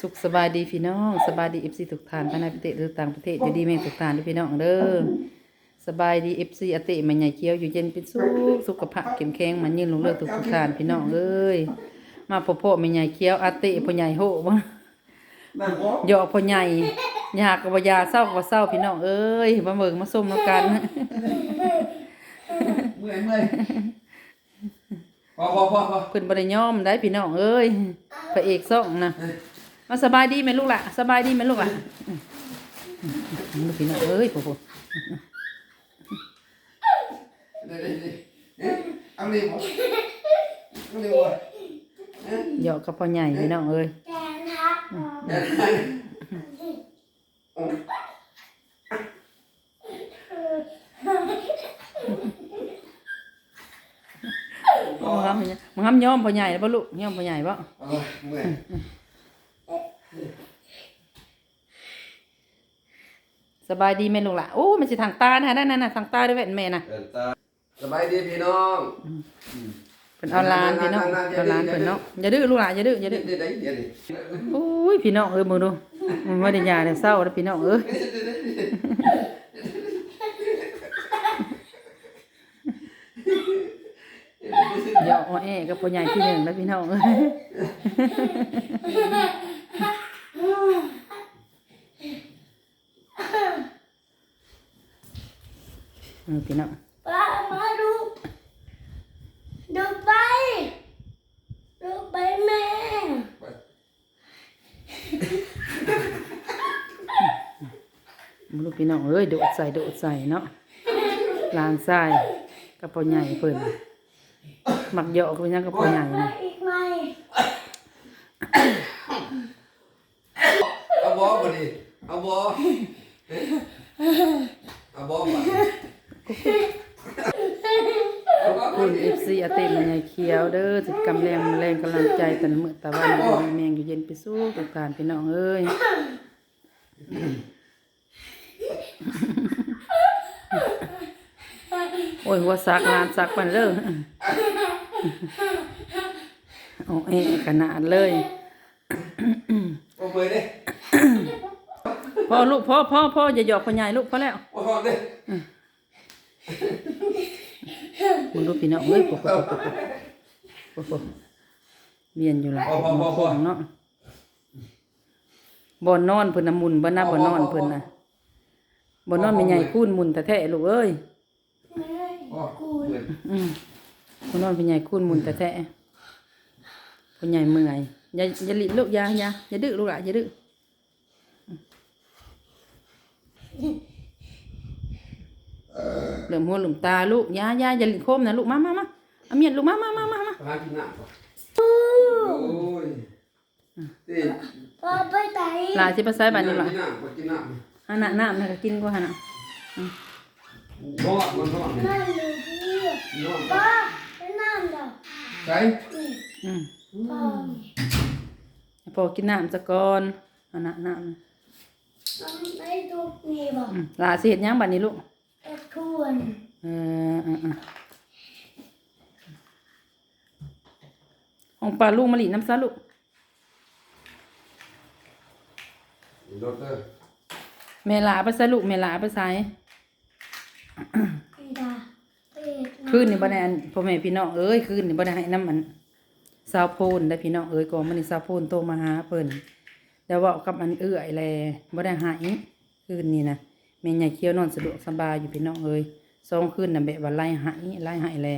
สุขสบายดีพี่น้องสบายดีเอฟซีทุกท่านภายในประเทศหรือต่างประเทศอยู่ดีแม่งทุกท่านเด้วยพี่น้องเด้อสบายดีเอฟซีอติมันใหญ่เคี้ยวอยู่เย็นเป็นสุขสุขภาพเข้มแข็งมันยืนลงเลือทุกทุกท่านพี่น้องเอ้ยมาพบพ่อมันใหญ่เคี้ยวอติพ่อใหญ่โหบ่นั่งโอ้เหยาะพ่อใหญ่อยากกับยาเศร้ากับเศร้าพี่น้องเอ้ยมาเบิ่งมาส้มน้ำกันเมื่อยเมื่อย พอพอพอพอเพิ่นบ่ได้ยอมได้พี่น้องเอ้ยพระเอกซ่องนะมาสบายดีไหมลูกล่ะสบายดีไหมลูกอะอืมอืมอืมลูกพี่น้องเอ้ยโอ้โหเดี๋ยวเดี๋ยวเดี๋ยวเอ๊ะเอาเร็วเอาเร็วอะเหยาะกับพ่อใหญ่พี่น้องเอ้ย เดี๋ยวเดี๋ยว มึงทำยังมึงทำยอมพ่อใหญ่แล้วบ่ลูกยอมพ่อใหญ่บ่เอาเมื่อยสบายดีไหมลูกล่ะโอ้มันสิทางตานะนั่นน่ะทางตาด้วยแว่นแม่น่ะเดินตาสบายดีพี่น้องเพิ่นเอาหลานพี่น้องเอาหลานเพิ่นเนาะอย่าดื้อลูกหล่ะอย่าดื้ออย่าเดี๋ดื้ยวอเดี๋ยวเดี๋ยวเดี๋ยวโอ้ยพี่น้องเอ้ยมึงดูมันบ่ได้ยาได้เศร้าแล้วพี่น้องเอ้ย เดี๋ยว อ้อแอกับพ่อใหญ่ที่หนึ่งแล้วพี่น้องเอ้ยเออพี่น้องป้ามาดูดูไปดูไปแม่มึงดูพี่น้องเอ้ยโดดใส่โดดใส่เนาะลางทรายกับพ่อใหญ่เพิ่น มักเหยาะกับยังกับพ่อใหญ่มานะอีกไหมเอาบอบ่ดิเอาบอเอาบอบ่เอาบอคุบ่ณดิเอฟซีอาเต็มใหญ่เขียวเด้อถึงกำแรงแรงกำลังใจแต่ละมื้อแต่ว่ามีแมงอยู่เย็นไปสู้กับการพี่น้องเอ้ยโอ้ยหัวซักลานซักมันเลย โอ้เอ๊ะขนาดเลยเอาเมื่อยดิพ่อลูกพ่อพ่อพ่ออย่าหยอกพ่อใหญ่ลูกพ่อแล้วเอาพอดิมึงดูพี่น้องเอ้ยโอ้โหโอ้โหเวียนอยู่ละของเนาะบ่นอนเพิ่นน่ะหมุนบ่น่าบ่นอนเพิ่นน่ะบ่นอนแม่ใหญ่คูนหมุนแต่แท้ลูกเอ้ยแม่อ๋อเมื่ อยอืมบ่นอนแม่ใหญ่คูนหมุนแต่แท้พ่อใหญ่เมื่อยอย่าอย่าลิลูกอย่าอย่าอย่าดื้อลูกหล่ะอย่าดื้อเหลื่อมหัวเหลื่อมตาลูกอย่าอย่าอย่าลิโคมนะลูกมามามาเอาเมียนลูกมามามามามาหากินน้ำก่อนโอ้ยนี่ป้าไปไหนลาสิไปใส่บัดนี้ล่ะกินน้ำก่อนกินน้ำหาหน้าน้ำน่ะก็กินกว่าหั่นน่ะร้อนมันร้ ใส่นี่อืมป้าให้พอกินน้ำซะก่อนหาหน้าน้ำน่ะต้องไปดูนี่บ่อืมลาสิเฮ็ดหยังบัดนี้ลูกเอ็ดทวนเออเออเออของปลาลูกมะลิน้ำซะลูกรถเด้อแม่ลาไปใส่ลูกแม่ลาไปใส่อีดาเป็ด คืนนี่บ่ได้อันพ่อแม่พี่น้องเอ้ยคืนนี่บ่ได้ให้น้ำมันสาวโพนได้พี่น้องเอ้ยก่อนมื้อนี้สาวโพนโตมาหาเพิ่นแล้วเว้ากับอันเอื้อยแลบ่ได้ให้คืนนี้นะแม่ใหญ่เคี้ยวนอนสะดวกสบายอยู่พี่น้องเอ้ยสองคืนน่ะแบบว่าไล่ให้ไล่ให้แล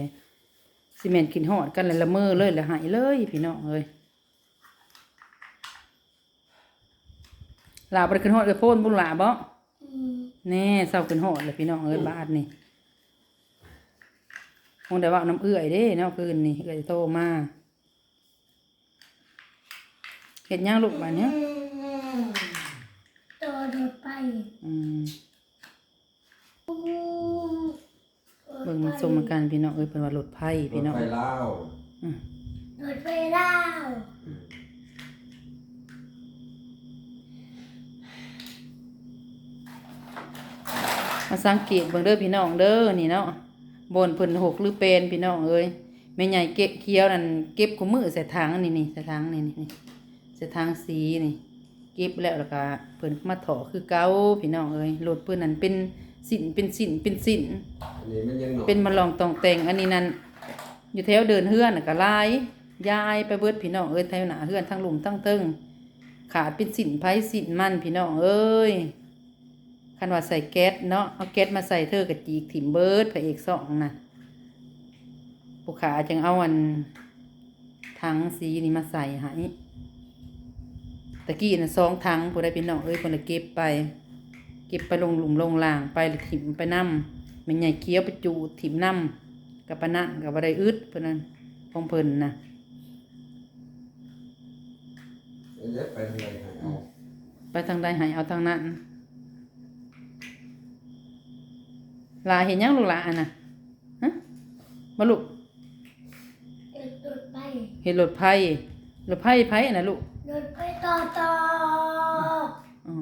สิแม่นกินฮอดกันแล้วละเมอเลยแล้วให้เลยพี่น้องเอ้ยลาบ่ได้ขึ้นฮอดเอ้ยโพนบุญหลาบ่อืมแน่เศร้าขึ้นฮอดเลยพี่น้องเอ้ยบาดนี่ คงได้เว่าน้ำเอื้อยเด้เนาะคืนนี่เอื้อยโตมาเห็ดหย่างลูกบาดเนี้ยตัวโดดไปอืมอู้เบิ่งมันสมกันพี่น้องเอ้ยเป็นว่าหลุดไผ่พี่น้องไปลาวโดดไปแล้วมาสังเกตเบิ่งเด้อพี่น้องเด้อนี่เนาะ บนเพิ่นหกหรือเป็นพี่น้องเอ้ยแม่ใหญ่เก็บเคี้ยวนั่นเก็บกุมือใส่ถังนี่นี่ใส่ถังนี่นี่นี่เสทางสีนี่ เก็บแล้วแล้วก็เพิ่นมาถอคือเก่าพี่น้องเอ้ยรถเพิ่นนั่นเป็นสินเป็นสินเป็นสินอันนี้มันยังหนอเป็นมาลองตองแต่งอันนี้นั่นอยู่แถวเดินเฮือนน่ะก็หลายยายไปเบิดพี่น้องเอ้ยแถวหน้าเฮือนทั้งหลุมทั้งเทิงขาดเป็นสินไผสินมันพี่น้องเอ้ย คันว่าใส่แก๊สเนาะเอาแก๊สมาใส่เธอกับจีกถิ่มเบิดพระเอกสองน่ะผู้ขาจึงเอาอันถังสีนี่มาใส่ให้ตะกี้น่ะสองถังผู้ใดพี่น้องเอ้ยคนละเก็บไป เก็บไปลงหลุมลงล่างไปแล้วถิ่มไปน้ำมันใหญ่เคี้ยวไปจูดถิ่มน้ำกับปะนั่นกับอะไรอึดเพิ่นนั้นของเพิ่นนะเดี๋ยวไปทางไหนหาเอาไปทางใดใหายเอาทางนั้น ลาเห็นยังลูกหลาอันน่ะฮะมาลูกเดินรถไปเห็นรถไผรถไผไผอันน่ะลูกรถไปต่อต่ออ๋อ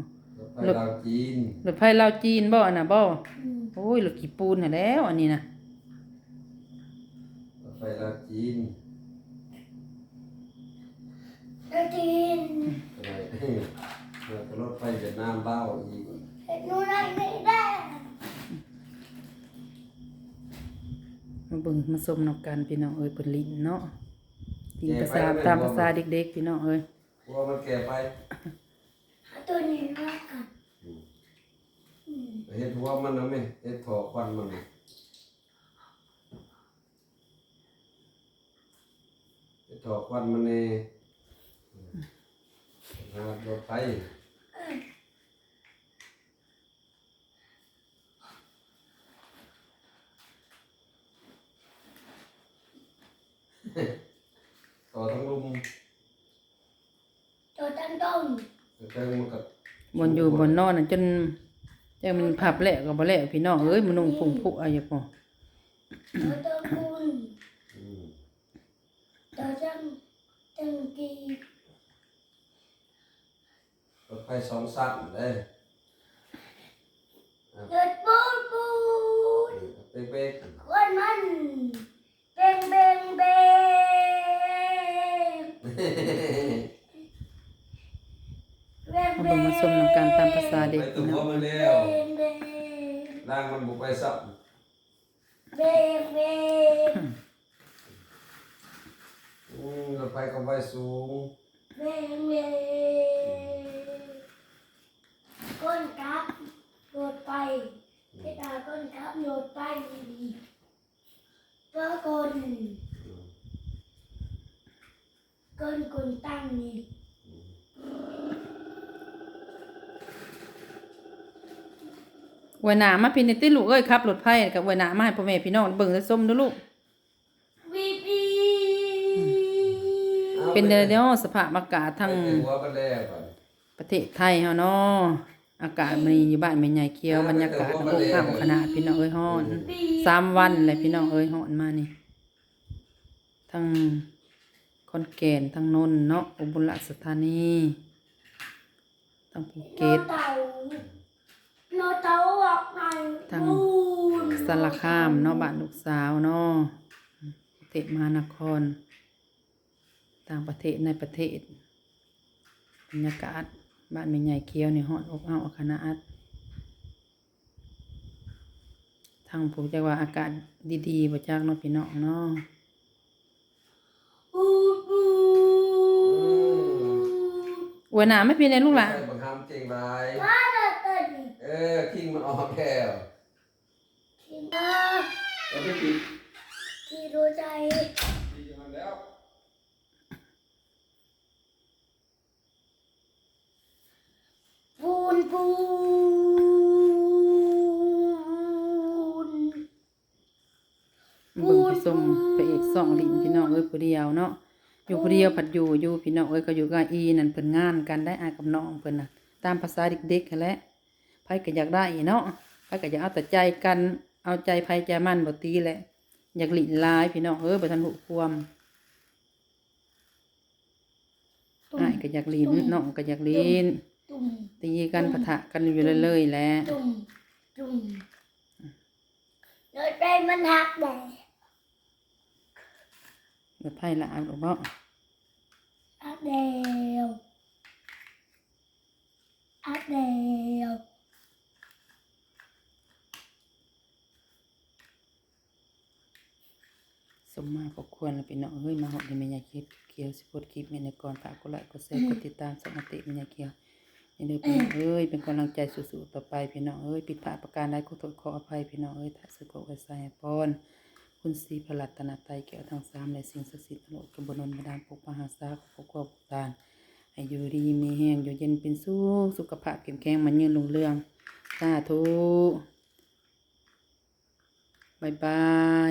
ไปลาวจีนรถไผลาวจีนบ่อันน่ะบ่อืมโอ้ยรถกี่ปูนน่ะแล้ว อันนี้น่ะไปลาวจีนรถจีนอะไรแล้วก็รถไฟเวียดนามบ้าวอีก เห็นนู่นนั่นนี่ได้ มาเบิ่งมาชมนำกันพี่น้องเอ้ยเพิ่นลิ้นเนาะลิ้นภาษาตามภาษาเด็กๆพี่น้องเอ้ยกลัวมันแก่ไปหาตัวนี้มากันอืมเฮ็ดหัวมันนะแม่เฮ็ดถอควันมันน่ะเฮ็ดถอควันมันแน่หารถไฟ ต่อทั้งลุม ตัวตั้งต้นแต่เติมมันก็บนอยู่บนนอนน่ะจนจังมันพับแล้วก็บ่แล้วพี่น้องเอ้ยมันนุ่งพุ่งพุอะอยู่พอตัวเติมคุณอืมตัวจังจังกีรถไฟสองสั้นเลยรถปูนปูนเป๊กคนมันเบ่งเบ่งเบ่ง ๆ เบ่ง มาเบิ่งมาชมนำกันตามภาษาเด็กไปตัวพี่น้องมันแล้เบ่วงเบ่งร่างมันบุกไปสับเบ่งเบ่งอืมรถไฟก็ไปสูงเบ่งเบ่งก้นกับโดดไปที่ตาก้นกับโดดไปตัวก้นก้นก้นตั้งนี่ ไว้หน้ามาพี่นิติลูกเอ้ยขับรถไฟกับไว้หน้ามาให้พ่อแม่พี่น้องเบิ่งและส้มเด้อลูก วีพีเป็นเดี๋ยวสภาพอากาศทั้งไปหัวกันแล้วก่อนประเทศไทยเฮาเนาะอากาศมันนี่อยู่บ้านแม่ใหญ่เขียวบรรยากาศอบอุ่นข้าวขนาดพี่น้องเอ้ยฮ้อนสามวันเลยพี่น้องเอ้ยฮ้อนมานี่ทั้งขอนแก่นทั้งนนท์เนาะอุบลราชธานีทั้งภูโลเก็ต เตา โลเตาออกหน่อยทาง บูนสารคามเนาะบ้านลูกสาวเนาะประเทศมหานคร ต่างประเทศในประเทศบรรยากาศบ้านแม่ใหญ่เขียวนี่ฮ้อนอบอ้าวขนาดทางผมจะว่าอากาศดีๆบ่จักเนาะพี่น้องเนาะบูนบูนอวยหนาไม่เป็นไรลูกหลานไปบังคับเก่งไรมาเลยเต้นเออคิงมันออกแล้วที่มาแล้วไปปิดที่รู้ใจดีมันแล้วบูนบูนเบิ่งพี่ส้มพระเอกสองลิ้นพี่น้องเอ้ยผู้เดียวเนาะอยู่ผู้เดียวผัดอยู่อยู่พี่น้องเอ้ยก็อยู่กับอีนั่นเพิ่นงานกันได้อากับน้องเพิ่นน่ะตามภาษาเด็กๆนั่นแหละ ไผก็อยากได้เนาะไผก็อยากเอาแต่ใจกัน เอาใจไผใจมันบ่ตีแหละ อยากหลินลายพี่น้องเอ้ยบ่ทันหูความตุ่มอ้ายก็อยากหลินน้องก็อยากหลินตุ่มตีกันปะทะกันอยู่เรื่อยๆแหละตุ่มตุ่มรถไปมันหักได้รถไผละเอาดอกเนาะหักแล้ว ส มมาพอควรแล้วพี่น้องเฮ้ยมาหอดในแม่ยายคิดเกียวสิพดคลิปในก่อนฝากกดไลค์กดแชร์กดติดตามสมติแม่ยายเกียวอย่าลืมพี่น้องเอ้ยเป็นกำลังใจสู้ๆต่อไปพี่น้องเอ้ยผิดพลาดประการใดขอโทษขออภัยพี่น้องเอ้ยถ้าสึกไว้ใส่พรคุณศรีพลัตตนาไตรแก้วทั้งสามและสิ่งศักดิ์สิทธิ์ทั้งหมดกบนนมาดานปกมหาสาขอปกครองปกตานให้อยู่ดีมีแห้งอยู่เย็นเป็นสุขสุขภาพเข้มแข็งมันยืนรุ่งเรื่องสาธุบายบาย